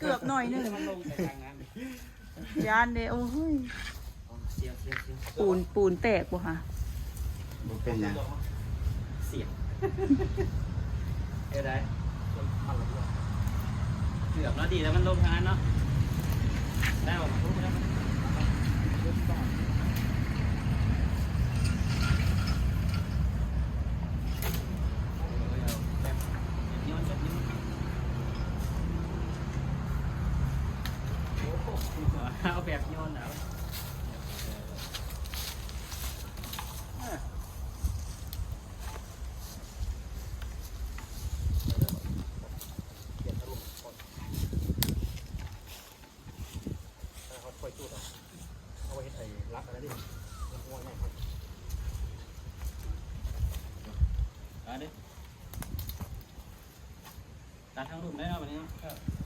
เกือบหน่อยหนึ่งยานเดโอ้ยปูนปูนแตกป่ค่ะบ่เป็นยังเสียงเอ้ได้เกือบแล้วดีแล้วมันลงทางนั้นเนาะได้ออกแล้ว อาดิตัดทางรูปได้แล้ววันนี้ครับไหนวะเอกะแล้วกัน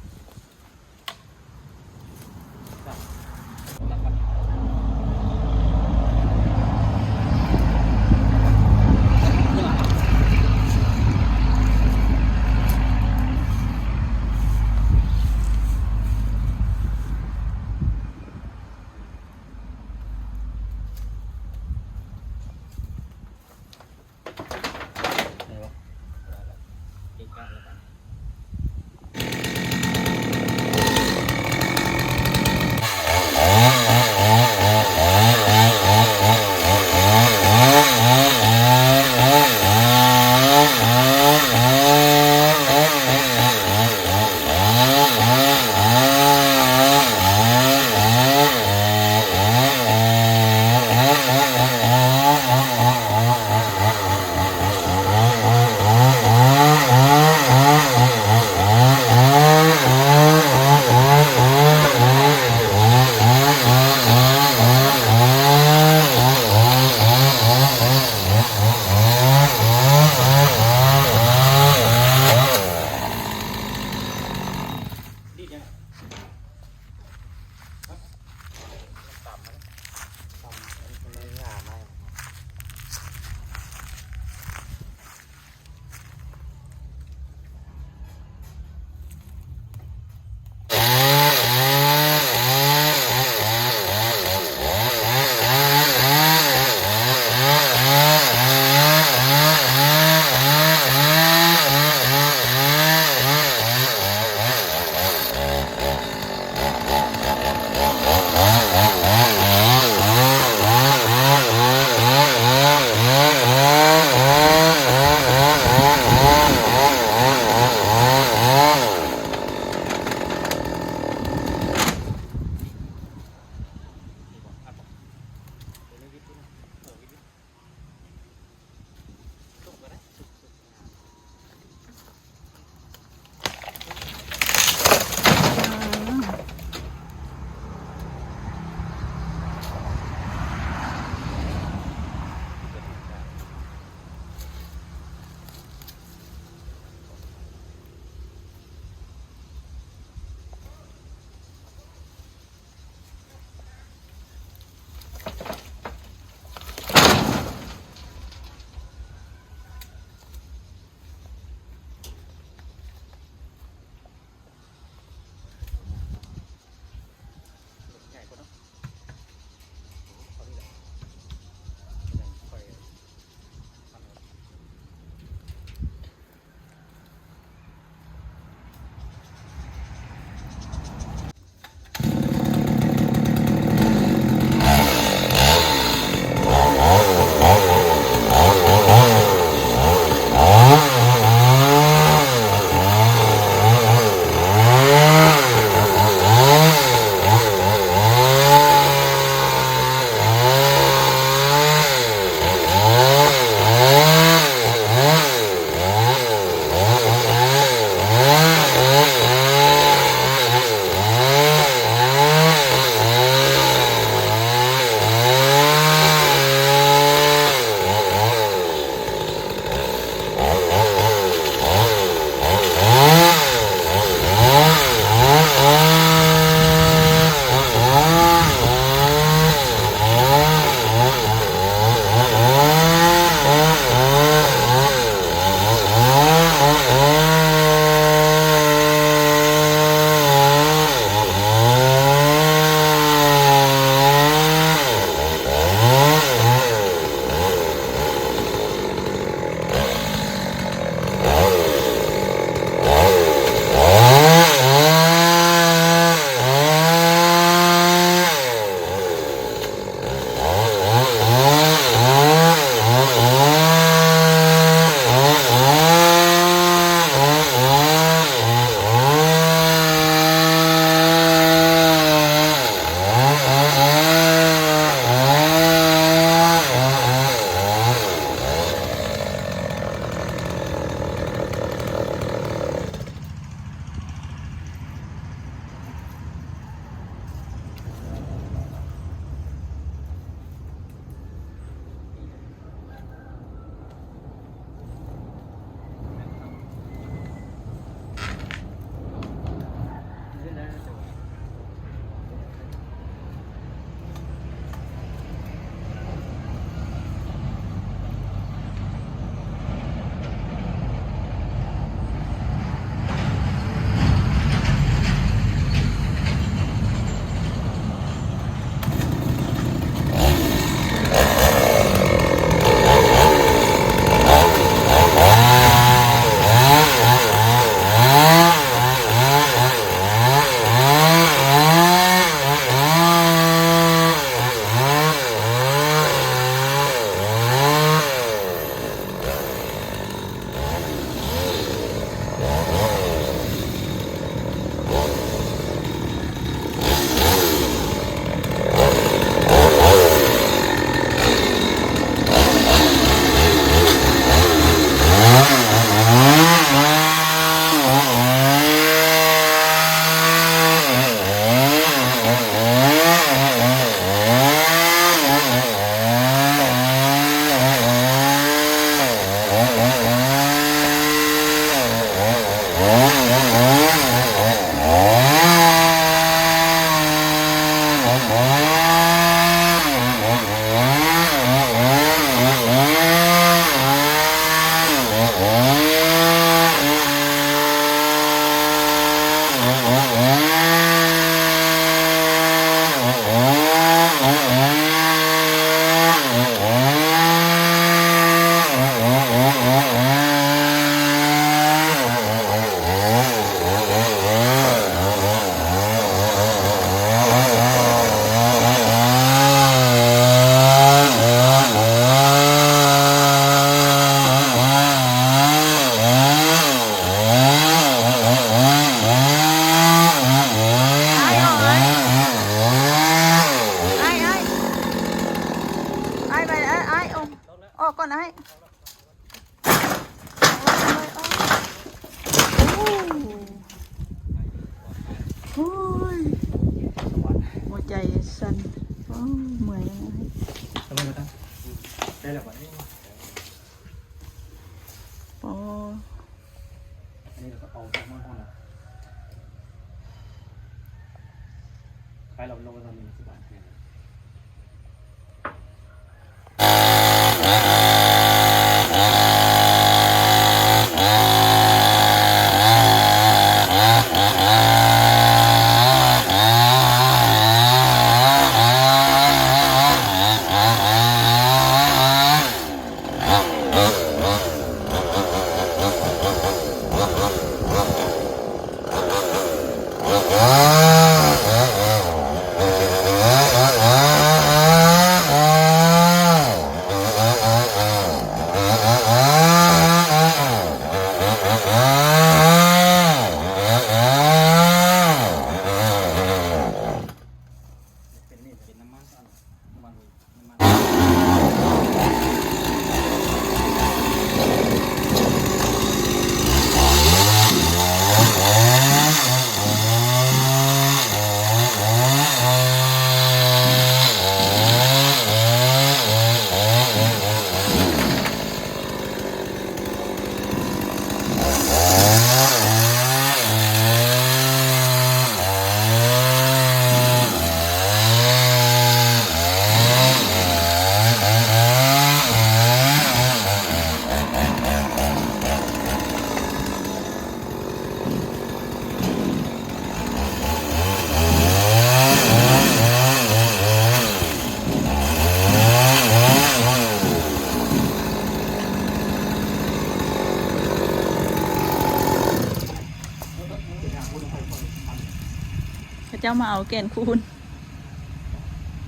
เจ้ามาเอาแก่นคูณ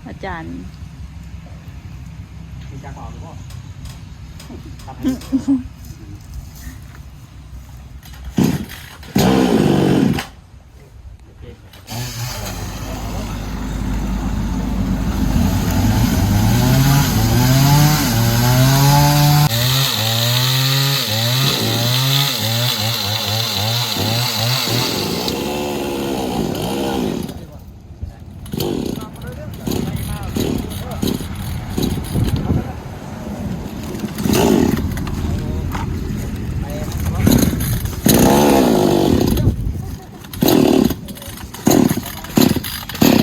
อาจารย์มีจากเปล่าหรือเปล่าทำให้ โอเค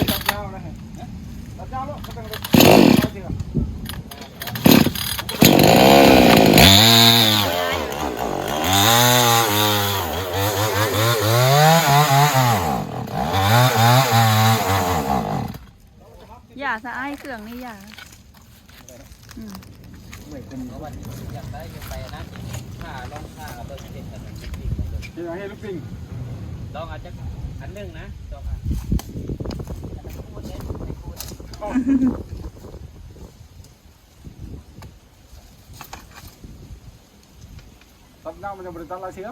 ตัดยาวนะฮะตัดยาวแล้วก็ต้องเอาเสือ อย่าสะอ้ายเครื่องนี่อย่าอืมเหมือนเป็นเพราะวันนี้อยากได้ยังไปนะผ้าลองผ้ากับเบิ้งเด็กกันจริงๆเลยเดี๋ยวให้ลูกปิงลองอาจจะอันหนึ่งนะลองอะอันนั้นพูดเล่นไม่พูดตัดยาวมันจะบริตัดลายเสือ